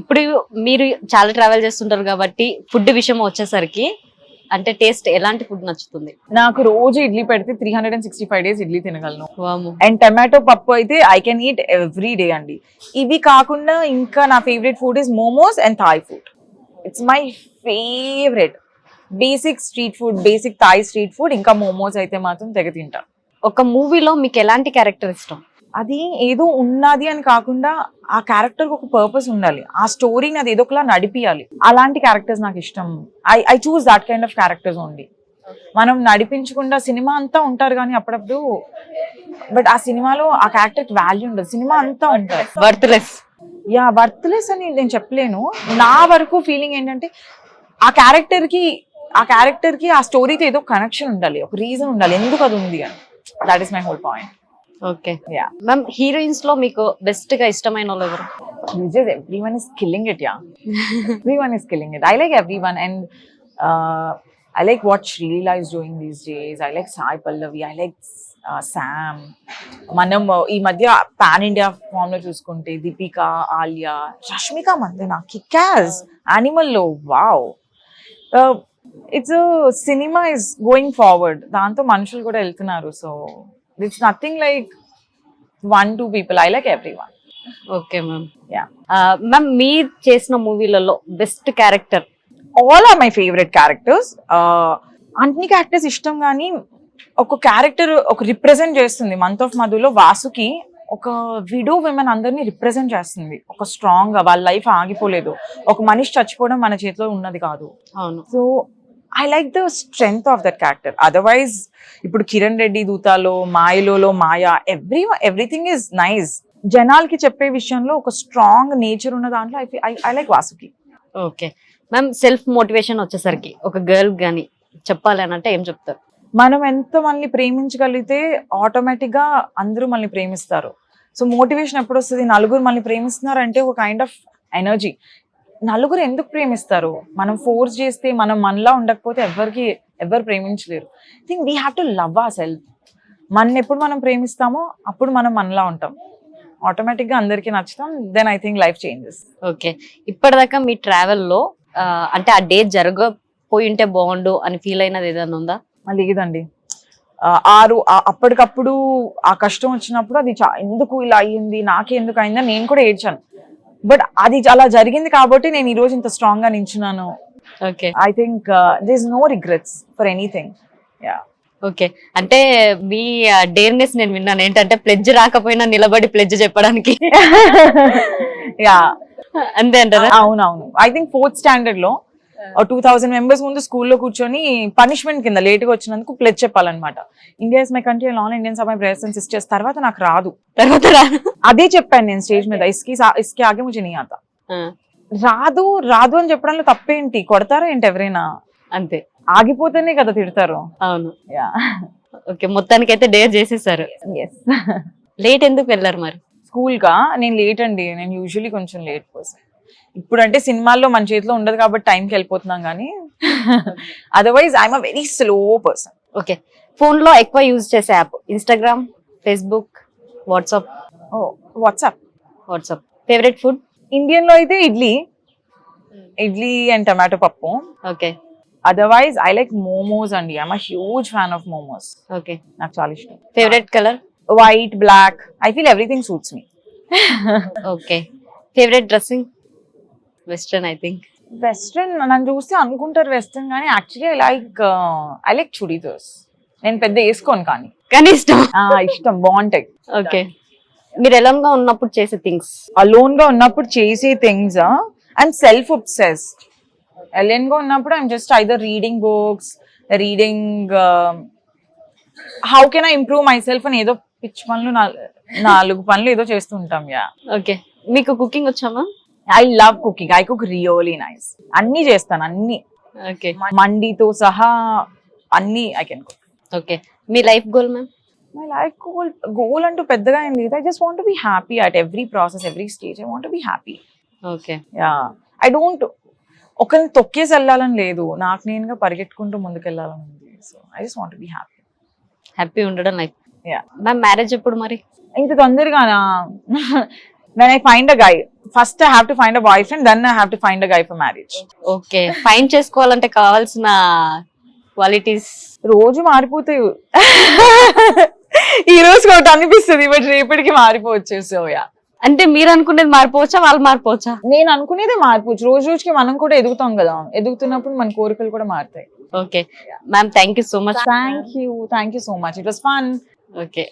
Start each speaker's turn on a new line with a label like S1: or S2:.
S1: ఇప్పుడు మీరు చాలా ట్రావెల్ చేస్తుంటారు కాబట్టి ఫుడ్ విషయం వచ్చేసరికి అంటే టేస్ట్ ఎలాంటి ఫుడ్ నచ్చుతుంది?
S2: నాకు రోజు ఇడ్లీ పెడితే three hundred and sixty five days idli తినగలను. And tomato పప్పు అయితే I can eat every day అండి. ఇవి కాకుండా ఇంకా నా favourite food is momos and Thai food it's my favourite basic street food basic Thai street food ఇంకా momos అయితే మాత్రం తెగ తింటా.
S1: ఒక మూవీలో మీకు ఎలాంటి క్యారెక్టర్ ఇష్టం?
S2: అది ఏదో ఉన్నది అని కాకుండా ఆ క్యారెక్టర్ ఒక పర్పస్ ఉండాలి. ఆ స్టోరీని అది ఏదో ఒకలా నడిపియాలి. అలాంటి క్యారెక్టర్స్ నాకు ఇష్టం. I I choose that kind of characters only మనం నడిపించకుండా సినిమా అంతా ఉంటారు కానీ అప్పుడప్పుడు బట్ ఆ సినిమాలో ఆ క్యారెక్టర్ వాల్యూ ఉండదు. సినిమా అంతా ఉంటారు.
S1: వర్త్లెస్
S2: యా వర్త్లెస్ అని నేను చెప్పలేను. నా వరకు ఫీలింగ్ ఏంటంటే ఆ క్యారెక్టర్కి ఆ క్యారెక్టర్కి ఆ స్టోరీతో ఏదో కనెక్షన్ ఉండాలి. ఒక రీజన్ ఉండాలి. ఎందుకు అది ఉంది అని. That is my whole point
S1: okay. Ma'am హీరోయిన్స్లో మీకు బెస్ట్గా ఇష్టమైన వాళ్ళు ఎవరు?
S2: నిజే every it I like every and I like what Sreeleela is doing these days I like Sai Pallavi I like Sam మనం ఈ మధ్య పాన్ ఇండియా ఫామ్లో చూసుకుంటే Deepika Alia Rashmika Mandanna kickass యానిమల్లో wow it's cinema is going forward దాంతో మనుషులు కూడా వెళ్తున్నారు so it's nothing like one two people I like every one
S1: okay ma'am
S2: yeah
S1: ma'am మీరు చేసిన మూవీలలో best character
S2: all are my favourite characters అన్ని characters ఇష్టం కానీ ఒక క్యారెక్టర్ ఒక రిప్రజెంట్ చేస్తుంది. మంత్ ఆఫ్ మధులో వాసుకి ఒక విడో విమెన్ అందరినీ రిప్రజెంట్ చేస్తుంది. ఒక స్ట్రాంగ్గా వాళ్ళ లైఫ్ ఆగిపోలేదు. ఒక మనిషి చచ్చిపోవడం మన చేతిలో ఉన్నది కాదు.
S1: అవును.
S2: So I like the strength of that character otherwise ఇప్పుడు కిరణ్ రెడ్డి దూతాలో మాయలో మాయా ఎవ్రీ ఎవ్రీథింగ్ ఇస్ నైస్ జనాలకి చెప్పే విషయంలో ఒక స్ట్రాంగ్ నేచర్ ఉన్న దాంట్లో I I like Vasuki
S1: okay ma'am self motivation వచ్చేసరికి ఒక గర్ల్ గాని చెప్పాలి అని అంటే ఏం చెప్తారు?
S2: మనం ఎంత మనల్ని ప్రేమించగలిగితే ఆటోమేటిక్గా అందరూ మనల్ని ప్రేమిస్తారు. సో మోటివేషన్ ఎప్పుడు వస్తుంది నలుగురు మనల్ని ప్రేమిస్తున్నారు అంటే ఒక కైండ్ ఆఫ్ ఎనర్జీ నలుగురు ఎందుకు ప్రేమిస్తారు? మనం ఫోర్స్ చేస్తే మనం మనలా ఉండకపోతే ఎవరికి ఎవరు ప్రేమించలేరు. Think we have to love ఆ సెల్ఫ్ మన ఎప్పుడు మనం ప్రేమిస్తామో అప్పుడు మనం మనలా ఉంటాం. ఆటోమేటిక్గా అందరికీ నచ్చుతాం then I think life changes
S1: okay ఇప్పటిదాకా మీ ట్రావెల్లో అంటే ఆ డే జరగపోయి ఉంటే బాగుండు అని ఫీల్ అయినది ఏదైనా ఉందా?
S2: లేదండి. ఆరు అప్పటికప్పుడు ఆ కష్టం వచ్చినప్పుడు అది ఎందుకు ఇలా అయ్యింది నాకే ఎందుకు అయిందని నేను కూడా ఏడ్చాను. బట్ అది అలా జరిగింది కాబట్టి నేను ఈ రోజు ఇంత స్ట్రాంగ్గా నించున్నాను.
S1: Okay
S2: I think this no regrets for anything ya
S1: okay అంటే మీ డేర్నెస్ నేను విన్నాను. ఏంటంటే ప్లెడ్జ్ రాకపోయినా నిలబడి ప్లెడ్జ్ చెప్పడానికి.
S2: యా
S1: అంతే అంటారా?
S2: అవునవును. ఐ థింక్ ఫోర్త్ స్టాండర్డ్లో టూ థౌసండ్ మెంబర్స్ ముందు స్కూల్లో కూర్చొని పనిష్మెంట్ కింద లేట్గా వచ్చినందుకు ప్లెజ్ చెప్పాలన్నమాట. ఇండియా ఇస్ మై కంట్రీ లాన్ ఇండియన్స్ ఆఫ్ మై బ్రదర్స్ తర్వాత నాకు రాదు.
S1: తర్వాత
S2: అదే చెప్పాను నేను స్టేజ్ మీద. ఇస్కి ఇస్కి ఆగే ముజే
S1: నీ
S2: రాదు రాదు అని చెప్పడంలో తప్పేంటి? కొడతారా ఏంటి ఎవరైనా?
S1: అంతే.
S2: ఆగిపోతేనే కదా తిడతారు.
S1: అవును. ఓకే మొత్తానికి అయితే డేర్ చేసేసారు లేట్ ఎందుకు వెళ్ళారు మరి?
S2: స్కూల్గా నేను లేట్ అండి. నేను యూజువలీ కొంచెం లేట్ పోసాను ఇప్పుడు అంటే సినిమాల్లో మన చేతిలో ఉండదు కాబట్టి టైంకి వెళ్ళిపోతున్నాం కానీ. Otherwise I'm a very slow person
S1: okay ఫోన్లో ఎక్కువ యూజ్ చేసే యాప్ ఇన్స్టాగ్రామ్ ఫేస్బుక్ వాట్సాప్
S2: ఓ వాట్సాప్
S1: వాట్సాప్ ఫేవరెట్ ఫుడ్
S2: ఇండియన్లో అయితే ఇడ్లీ. ఇడ్లీ అండ్ టమాటో పప్పు.
S1: Okay
S2: otherwise I like momos అండి I'm huge fan of momos
S1: okay
S2: నాకు చాలా ఇష్టం.
S1: Favourite colour
S2: white black I feel everything suits me
S1: okay favourite dressing western I think
S2: western నన్ను చూస్తే అనుకుంటారు వెస్ట్రన్ కానీ actually I like I like chudidars నేను పెద్ద వేసుకోను కానీ.
S1: కానీ ఇష్టం.
S2: ఇష్టం బాగుంటాయి.
S1: ఓకే మీరు ఎలంగా ఉన్నప్పుడు చేసే థింగ్స్
S2: అలోన్గా ఉన్నప్పుడు చేసే థింగ్స్ అండ్ సెల్ఫ్ ఒబ్సెస్డ్ అలోన్గా ఉన్నప్పుడు I'm just either reading books reading how can I improve my self అని ఏదో పిచ్చి పనులు నాల్- నాలుగు పనులు ఏదో చేస్తూ ఉంటాం యా.
S1: ఓకే మీకు కుకింగ్ వచ్చామా
S2: I love cooking I cook really nice అన్ని చేస్తాను అన్ని.
S1: ఓకే
S2: మండితో సహా అన్ని I can cook
S1: okay me life goal ma'am
S2: my life goal goal అంటూ పెద్దగా ఏం లేదు. I just want be happy at every process every stage I want be happy
S1: okay
S2: yeah I don't ఒకరిని తొక్కేసి వెళ్ళాలని లేదు. నాకు నేనుగా పరిగెట్టుకుంటూ ముందుకు వెళ్ళాలని ఉంది so I just want be happy
S1: happy ఉండడం లైఫ్
S2: యా
S1: మ్యామ్ మ్యారేజ్ ఎప్పుడు మరి?
S2: ఇంత తొందరగానా when I find a guy, first I have to find a boyfriend, then I have to find a guy for marriage.
S1: Okay fine చేసుకోవాలంటే కావాల్సిన qualities
S2: రోజు మారిపోతాయి. ఈ రోజు ఒకటి అనిపిస్తుంది బట్ రేపటికి మారిపోవచ్చు సో యా
S1: అంటే మీరు అనుకునేది మారిపోవచ్చా వాళ్ళు మారిపోవచ్చా?
S2: నేను అనుకునేదే మారిపోవచ్చు. రోజు రోజుకి మనం కూడా ఎదుగుతాం కదా. ఎదుగుతున్నప్పుడు మన కోరికలు కూడా మారుతాయి.
S1: Okay ma'am thank you so much
S2: thank you thank you so much it was fun
S1: okay